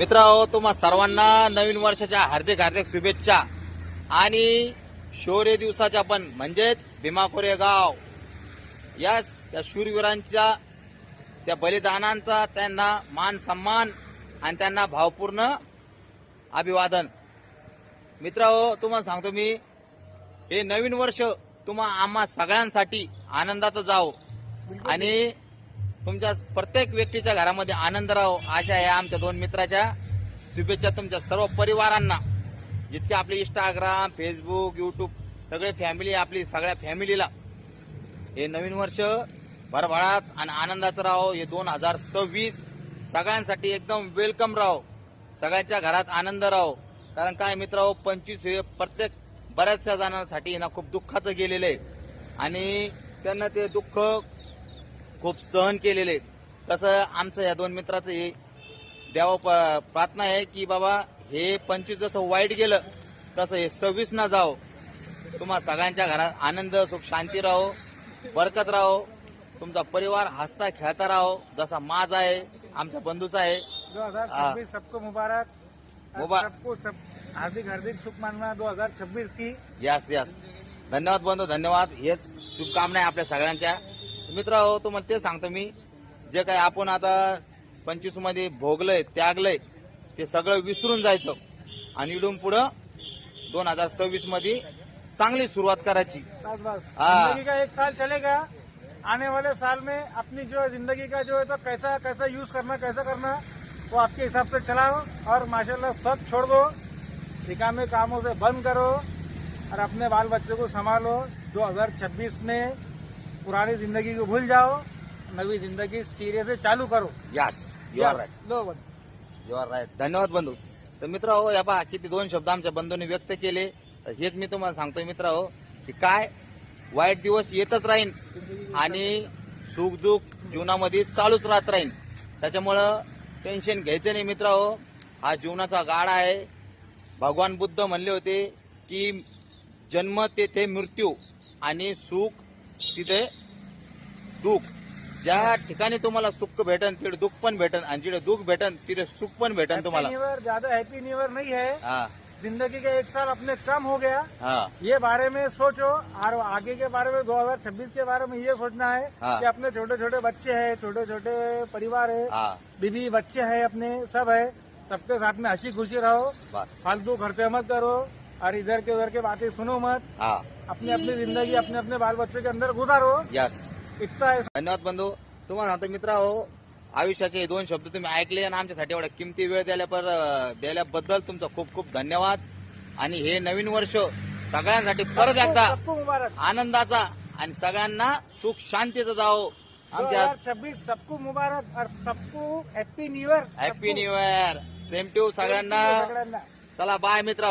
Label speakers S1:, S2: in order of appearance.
S1: मित्र तुम्हा सर्वांना नवीन वर्षाच्या हार्दिक हार्दिक शुभेच्छा. आणि शौर्य दिवसाच्या पण म्हणजेच भीमा कोरेगाव या त्या शूरवीरांच्या त्या बलिदानांचा त्यांना मान सन्मान आणि त्यांना भावपूर्ण अभिवादन. मित्रांनो तुम्हाला सांगतो मी हे नवीन वर्ष तुम्हा आम्हा सगळ्यांसाठी आनंदाचं जाओ आणि तुमच्या प्रत्येक व्यक्तीच्या घरामध्ये आनंद राहो अशा या आमच्या दोन मित्राच्या शुभेच्छा तुमच्या सर्व परिवारांना. जितके आपले इंस्टाग्राम फेसबुक युट्यूब सगळे फॅमिली आपली सगळ्या फॅमिलीला हे नवीन वर्ष भरभराट आणि आनंदाचं राहो. हे दोन हजार सव्वीस सगळ्यांसाठी एकदम वेलकम राहो. सगळ्यांच्या घरात आनंद राहो. कारण काय मित्र पंचवीस हे प्रत्येक बऱ्याचशा जणांसाठी ना खूप दुःखाचं गेलेलं आहे. आणि त्यांना ते दुःख खूप सहन केलेले तसं आमचं या दोन मित्राचं हे देवा प्रार्थना आहे की बाबा हे पंचवीस जसं वाईट गेलं तसं हे सव्वीस ना जाओ तुम्हा सगळ्यांच्या घरात आनंद सुख शांती राहो बरकत राहो. तुमचा परिवार हसता खेळता राहो. जसा माझा आहे आमच्या बंधूचा आहे.
S2: दो हजार। छब्बीस सबको मुबारक.
S1: मुबारक।
S2: सबको सब हार्दिक हार्दिक शुभकामना दो हजार छब्बीस की.
S1: यस यस धन्यवाद बंधू धन्यवाद. हेच शुभकामना आहे आपल्या सगळ्यांच्या. मित्र हो तुम्हाला ते सांगतो मी. जे काही आपण आता पंचवीसमध्ये भोगलंय त्यागलंय ते सगळं विसरून जायचं. आणि इडून पुढं दोन हजार सव्वीसमध्ये चांगली सुरुवात करायची.
S2: बस बस.
S1: हाँ।
S2: जिंदगी का एक साल चलेगा आने वाले साल में अपनी जो जिंदगी का जो है तो कैसा कैसा यूज करना कैसा करना वो आपके हिसाब से चलाओ और माशाल्लाह सब छोड़ दो। निकामे कामों से बंद करो और अपने बाल बच्चों को संभालो। 2026 में पुरानी जिंदगी को भूल जाओ नवी जिंदगी सिरे से चालू करो।
S1: यस यू आर राईट
S2: लो बस.
S1: यू आर राईट धन्यवाद बंधू. तर मित्र हो या पहा किती दोन शब्द आमच्या बंधूंनी व्यक्त केले. तर हेच मी तुम्हाला सांगतोय मित्र हो की काय? वाईट दिवस येतच राहीन आणि सुख दुःख जीवनामध्ये चालूच राहत राहीन. त्याच्यामुळं टेन्शन घ्यायचं नाही मित्र हो. हा जीवनाचा गाडा आहे. भगवान बुद्ध म्हणले होते की जन्म तेथे मृत्यू आणि सुख तिथे दुःख. ज्या ठिकाणी तुम्हाला सुख भेटन तिथे दुःख पण भेटन आणि जिथे दुःख भेटन तिथे सुख पण भेटन तुम्हाला.
S2: ज़्यादा हैप्पी न्यू ईयर नहीं है
S1: हा.
S2: ज़िंदगी का एक साल अपने कम हो गया.
S1: हा.
S2: ये बारे में सोचो और आगे के बारे में 2026 के बारे में ये सोचना है
S1: हाँ।
S2: कि अपने छोटे छोटे बच्चे हैं छोटे छोटे परिवार है
S1: हा.
S2: बीबी बच्चे हैं अपने सब है। सबके साथ में हँसी खुशी रहो फालतू खर्चे मत करो। और इधर के उधर के बातें सुनो मत।
S1: हा।
S2: अपनी अपनी जिंदगी अपने अपने बाल बच्चों के अंदर गुजारो।
S1: यस
S2: इतना है।
S1: धन्यवाद बंधू। तुम्हाला सांगतो मित्र हो। आयुष्याचे हे दोन शब्द तुम्ही ऐकले आणि आमच्यासाठी एवढा किमती वेळ दिल्या पर दिल्याबद्दल तुमचा खूप खूप धन्यवाद. आणि हे नवीन वर्ष सगळ्यांसाठी परत एकदा आनंदाचा आणि सगळ्यांना सुख शांतीचं जावो.
S2: दो
S1: आमच्या
S2: छब्बीस सबको मुबारक और सबको happy new year
S1: happy new year same to
S2: सगळ्यांना.
S1: चला बाय मित्र